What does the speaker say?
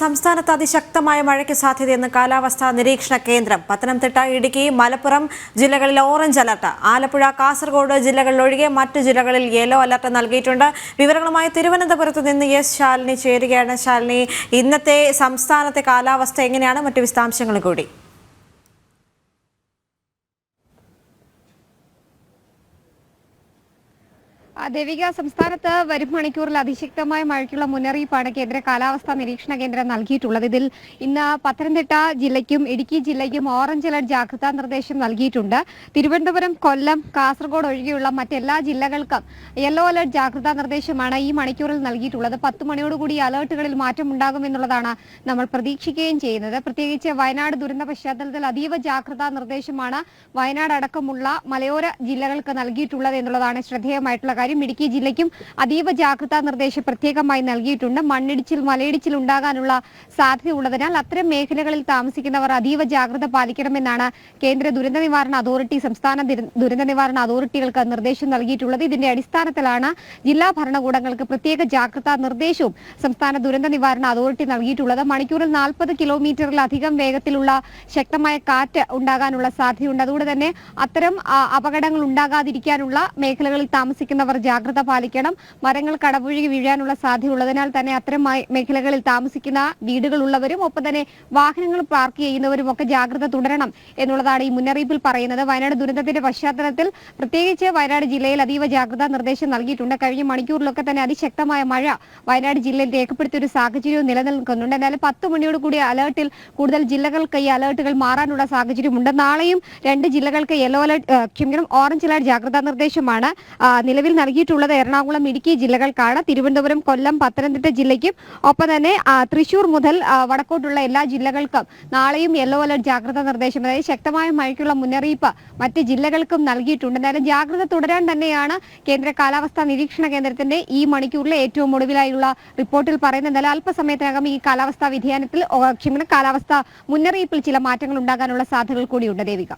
സംസ്ഥാനത്ത് അതിശക്തമായ മഴയ്ക്ക് സാധ്യതയെന്ന് കാലാവസ്ഥാ നിരീക്ഷണ കേന്ദ്രം. പത്തനംതിട്ട ഇടുക്കി മലപ്പുറം ജില്ലകളിൽ ഓറഞ്ച് അലർട്ട്. ആലപ്പുഴ കാസർഗോഡ് ജില്ലകളിൽ ഒഴികെ മറ്റ് ജില്ലകളിൽ യെല്ലോ അലർട്ട് നൽകിയിട്ടുണ്ട്. വിവരങ്ങളുമായി തിരുവനന്തപുരത്ത് നിന്ന് എസ് ശാലിനി ചേരുകയാണ്. ശാലിനി ഇന്നത്തെ സംസ്ഥാനത്തെ കാലാവസ്ഥ എങ്ങനെയാണ്? മറ്റു വിശദാംശങ്ങൾ കൂടി. ദേവിക സംസ്ഥാനത്ത് വരും മണിക്കൂറിൽ അതിശക്തമായ മഴയ്ക്കുള്ള മുന്നറിയിപ്പാണ് കേന്ദ്ര കാലാവസ്ഥാ നിരീക്ഷണ കേന്ദ്രം നൽകിയിട്ടുള്ളത്. ഇതിൽ ഇന്ന് പത്തനംതിട്ട ജില്ലയ്ക്കും ഇടുക്കി ജില്ലയ്ക്കും ഓറഞ്ച് അലർട്ട് ജാഗ്രതാ നിർദ്ദേശം നൽകിയിട്ടുണ്ട്. തിരുവനന്തപുരം കൊല്ലം കാസർഗോഡ് ഒഴികെയുള്ള മറ്റെല്ലാ ജില്ലകൾക്കും യെല്ലോ അലർട്ട് ജാഗ്രതാ നിർദ്ദേശമാണ് ഈ മണിക്കൂറിൽ നൽകിയിട്ടുള്ളത്. പത്ത് മണിയോടുകൂടി അലേർട്ടുകളിൽ മാറ്റമുണ്ടാകുമെന്നുള്ളതാണ് നമ്മൾ പ്രതീക്ഷിക്കുകയും ചെയ്യുന്നത്. പ്രത്യേകിച്ച് വയനാട് ദുരന്ത പശ്ചാത്തലത്തിൽ അതീവ ജാഗ്രതാ നിർദ്ദേശമാണ് വയനാട് അടക്കമുള്ള മലയോര ജില്ലകൾക്ക് നൽകിയിട്ടുള്ളത് എന്നുള്ളതാണ് ശ്രദ്ധേയമായിട്ടുള്ള കാര്യം ഇടുക്കി ജില്ലയ്ക്കും അതീവ ജാഗ്രതാ നിർദ്ദേശം പ്രത്യേകമായി നൽകിയിട്ടുണ്ട്. മണ്ണിടിച്ചിൽ മലയിടിച്ചിൽ ഉണ്ടാകാനുള്ള സാധ്യത ഉള്ളതിനാൽ അത്തരം മേഖലകളിൽ താമസിക്കുന്നവർ അതീവ ജാഗ്രത പാലിക്കണമെന്നാണ് കേന്ദ്ര ദുരന്ത നിവാരണ അതോറിറ്റി സംസ്ഥാന ദിര- ദുരന്ത നിവാരണ അതോറിറ്റികൾക്ക് നിർദ്ദേശം നൽകിയിട്ടുള്ളത്. ഇതിന്റെ അടിസ്ഥാനത്തിലാണ് ജില്ലാ ഭരണകൂടങ്ങൾക്ക് പ്രത്യേക ജാഗ്രതാ നിർദ്ദേശവും സംസ്ഥാന ദുരന്ത നിവാരണ അതോറിറ്റി നൽകിയിട്ടുള്ളത്. മണിക്കൂറിൽ നാൽപ്പത് കിലോമീറ്ററിലധികം വേഗത്തിലുള്ള ശക്തമായ കാറ്റ് ഉണ്ടാകാനുള്ള സാധ്യതയുണ്ട്. അതുകൊണ്ട് തന്നെ അത്തരം അപകടങ്ങൾ ഉണ്ടാകാതിരിക്കാനുള്ള മേഖലകളിൽ താമസിക്കുന്നവർ ജാഗ്രത പാലിക്കണം. മരങ്ങൾ കടപുഴകി വീഴാനുള്ള സാധ്യതയുള്ളതിനാൽ തന്നെ അത്തരം മേഖലകളിൽ താമസിക്കുന്ന വീടുകളുള്ളവരും ഒപ്പം തന്നെ വാഹനങ്ങൾ പാർക്ക് ചെയ്യുന്നവരും ഒക്കെ ജാഗ്രത തുടരണം എന്നുള്ളതാണ് ഈ മുന്നറിയിപ്പിൽ പറയുന്നത്. വയനാട് ദുരന്തത്തിന്റെ പശ്ചാത്തലത്തിൽ പ്രത്യേകിച്ച് വയനാട് ജില്ലയിൽ അതീവ ജാഗ്രതാ നിർദ്ദേശം നൽകിയിട്ടുണ്ട്. കഴിഞ്ഞ മണിക്കൂറിലൊക്കെ തന്നെ അതിശക്തമായ മഴ വയനാട് ജില്ലയിൽ രേഖപ്പെടുത്തിയ ഒരു സാഹചര്യവും നിലനിൽക്കുന്നുണ്ട്. എന്നാലും പത്ത് മണിയോട് കൂടി അലേർട്ടിൽ കൂടുതൽ ജില്ലകൾക്ക് ഈ അലേർട്ടുകൾ മാറാനുള്ള സാഹചര്യമുണ്ട്. നാളെയും രണ്ട് ജില്ലകൾക്ക് യെല്ലോ അലേർട്ട് ക്ഷമിക്കണം ഓറഞ്ച് അലേർട്ട് ജാഗ്രതാ നിർദ്ദേശമാണ്. നിലവിൽ നൽകിയിട്ടുള്ളത് എറണാകുളം ഇടുക്കി ജില്ലകൾക്കാണ്. തിരുവനന്തപുരം കൊല്ലം പത്തനംതിട്ട ജില്ലയ്ക്കും ഒപ്പം തന്നെ തൃശൂർ മുതൽ വടക്കോട്ടുള്ള എല്ലാ ജില്ലകൾക്കും നാളെയും യെല്ലോ അലർട്ട് ജാഗ്രതാ നിർദ്ദേശം. അതായത് ശക്തമായ മഴയ്ക്കുള്ള മുന്നറിയിപ്പ് മറ്റ് ജില്ലകൾക്കും നൽകിയിട്ടുണ്ട്. എന്തായാലും ജാഗ്രത തുടരാൻ തന്നെയാണ് കേന്ദ്ര കാലാവസ്ഥാ നിരീക്ഷണ കേന്ദ്രത്തിന്റെ ഈ മണിക്കൂറിലെ ഏറ്റവും ഒടുവിലായുള്ള റിപ്പോർട്ടിൽ പറയുന്നത്. എന്തായാലും അല്പസമയത്തിനകം ഈ കാലാവസ്ഥാ വ്യതിയാനത്തിൽ ക്ഷമിക്കണം കാലാവസ്ഥ മുന്നറിയിപ്പിൽ ചില മാറ്റങ്ങൾ ഉണ്ടാകാനുള്ള സാധ്യതകൾ കൂടിയുണ്ട്. ദേവിക.